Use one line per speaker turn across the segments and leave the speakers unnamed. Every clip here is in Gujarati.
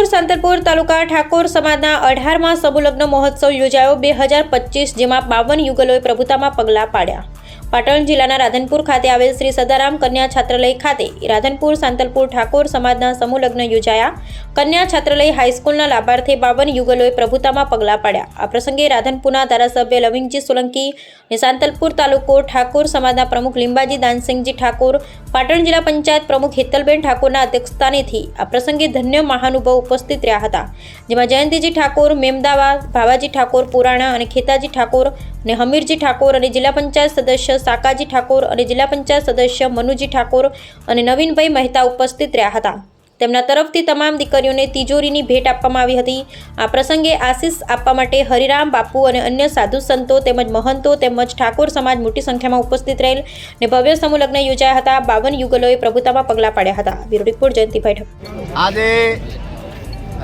રાધનપુર સાંતલપુર તાલુકા ઠાકોર સમાજના અઢારમાં સમૂહલગ્ન મહોત્સવ યોજાયો બે હજાર પચીસ, જેમાં બાવન યુગલોએ પ્રભુતામાં પગલાં પાડ્યા. પાટણ જિલ્લાના રાધનપુર ખાતે આવેલ શ્રી સદારામ કન્યા છાત્રાલય ખાતે રાધનપુર સાંતલપુર ઠાકોર સમાજના સમૂહલગ્ન યોજાયા. કન્યા છાત્રાલય હાઈસ્કૂલના લાભાર્થે બાવન યુગલોએ પ્રભુતામાં પગલાં પાડ્યા. આ પ્રસંગે રાધનપુરના ધારાસભ્ય લવિંગજી સોલંકી અને સાંતલપુર તાલુકો ઠાકોર સમાજના પ્રમુખ લીંબાજી દાનસિંહજી ઠાકોર, પાટણ જિલ્લા પંચાયત પ્રમુખ હેતલબેન ઠાકોરના અધ્યક્ષસ્થાનેથી આ પ્રસંગે ધન્ય મહાનુભાવ ઉપસ્થિત રહ્યા હતા. જેમાં જયંતિજી ઠાકોર, મેમદાવા, ભાવાજી ઠાકોર, પુરાણા અને ખેતાજી ઠાકોર અને હમીરજી ઠાકોર અને જિલ્લા પંચાયત સદસ્ય સાકાજી ઠાકોર અને જિલ્લા પંચાયત સદસ્ય મનુજી ઠાકોર અને નવીનભાઈ મહેતા ઉપસ્થિત રહ્યા હતા. તેમના તરફથી તમામ દીકરીઓને તિજોરીની ભેટ આપવામાં આવી હતી. આ પ્રસંગે આશીષ આપવા માટે હરિરામ બાપુ અને અન્ય સાધુ સંતો તેમજ મહંતો તેમજ ઠાકોર સમાજ મોટી સંખ્યામાં ઉપસ્થિત રહેલ અને ભવ્ય સમૂહ લગ્ન યોજાયા હતા. બાવન યુગલોએ પ્રભુતામાં પગલાં પાડ્યા હતા. બ્યુરો રિપોર્ટ જયંતિભાઈ ઠાકોર
આજે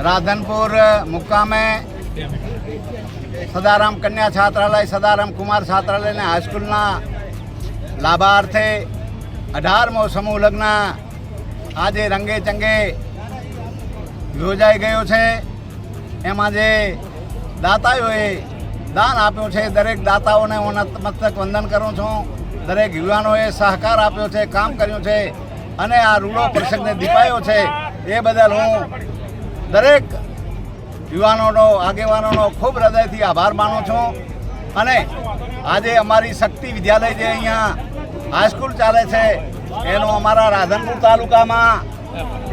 રાધનપુર મુકામે સદારામ કન્યા છાત્રાલય, સદારામ કુમાર છાત્રાલય અને હાઈસ્કૂલના લાભાર્થે અઢારમો સમૂહ લગ્ન આજે રંગે ચંગે યોજાઈ ગયો છે. એમાં જે દાતાઓએ દાન આપ્યું છે. દરેક દાતાઓને હું નતમસ્તક વંદન કરું છું. દરેક યુવાનોએ સહકાર આપ્યો છે, કામ કર્યું છે અને આ રૂડો પ્રસંગને દીપાયો છે. એ બદલ હું દરેક યુવાનોનો, આગેવાનોનો ખૂબ હૃદયથી આભાર માનું છું. અને આજે અમારી શક્તિ વિદ્યાલય જે અહીંયા હાઈસ્કૂલ ચાલે છે, એનો અમારા રાધનપુર તાલુકામાં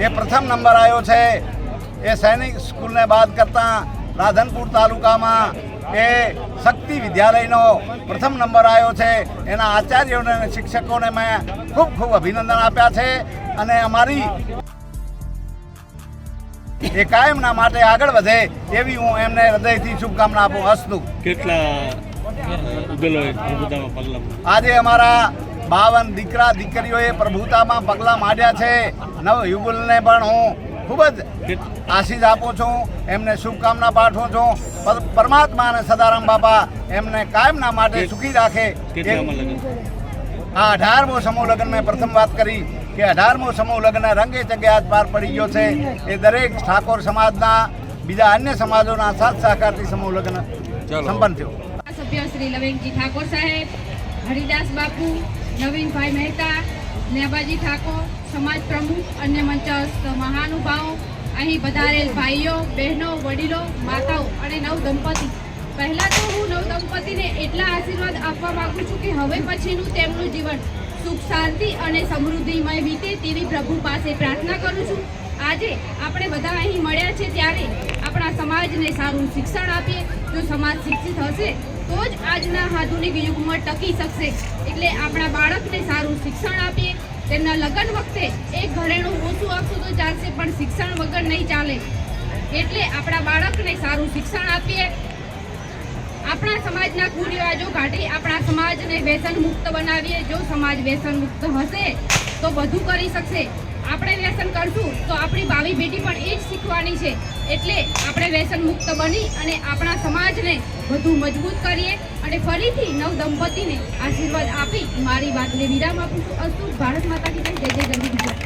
એ પ્રથમ નંબર આવ્યો છે. એ સૈનિક સ્કૂલને બાદ કરતાં રાધનપુર તાલુકામાં એ શક્તિ વિદ્યાલયનો પ્રથમ નંબર આવ્યો છે. એના આચાર્યોને શિક્ષકોને મેં ખૂબ ખૂબ અભિનંદન આપ્યા છે અને અમારી એ કાયમના માટે આગળ વધે એવી હું એમને હૃદયથી શુભકામના આપું. હસ્તુ.
કેટલા
આજે અમારા બાવન દીકરા દીકરીઓએ પ્રભુતામાં પગલાં માંડ્યા છે. નવ યુગલને પણ હું ખૂબ જ આશીષ આપું છું. એમને શુભકામના પાઠવું છું. પરમાત્મા અને સદારામ બાપા એમને કાયમના માટે સુખી રાખે. આ અઢારમો સમૂહ લગ્ન મેં પ્રથમ વાત કરી કે અઢારમો સમૂહ લગ્ન રંગે ચગે આજ પાર પડી ગયો છે. એ દરેક ઠાકોર સમાજના બીજા અન્ય સમાજોના સાથ સહકારથી સમૂહ લગ્ન સંપન્ન થયો.
સભ્ય શ્રી લવિંગજી ઠાકોર સાહેબ, હરિદાસ બાપુ, નવીનભાઈ મહેતા નેબાજી ઠાકોર, સમાજ પ્રમુખ, અન્ય મંચસ્થ મહાનુભાવો, અહીં પધારેલ ભાઈઓ, બહેનો, વડીલો, માતાઓ અને નવ દંપતી. પહેલા તો હું નવ દંપતીને એટલા આશીર્વાદ આપવા માંગુ છું કે હવે પછીનું તેમનું જીવન સુખ, શાંતિ અને સમૃદ્ધિમય વીતે તેવી પ્રભુ પાસે પ્રાર્થના કરું છું. આજે આપણે બધા અહીં મળ્યા છે ત્યારે આપણા સમાજને સારું શિક્ષણ આપીએ, જો સમાજ શિક્ષિત હશે, તો જ આજના આધુનિક યુગમાં ટકી શકશે. એટલે આપણા બાળકને સારું શિક્ષણ આપીએ. તેમના લગ્ન વખતે એક ઘરેણું ઓછું આપશું તો ચાલશે, પણ શિક્ષણ વગર નહીં ચાલે. એટલે આપણા બાળકને સારું શિક્ષણ આપીએ. આપણા સમાજના કુરિવાજો કાઢી આપણા સમાજને વ્યસન મુક્ત બનાવીએ. જો સમાજ વ્યસન મુક્ત હશે, તો બધું કરી શકશે. આપણે વ્યસન કરશું તો આપણી ભાવિ બેટી પણ એ જ શીખવાની છે એટલે આપણે વ્યસન મુક્ત બની અને આપણા સમાજને વધુ મજબૂત કરીએ અને ફરીથી નવ દંપતીને આશીર્વાદ આપી મારી વાતને વિરામ આપું છું અસ્તુ ભારત માતા કી જય જય જય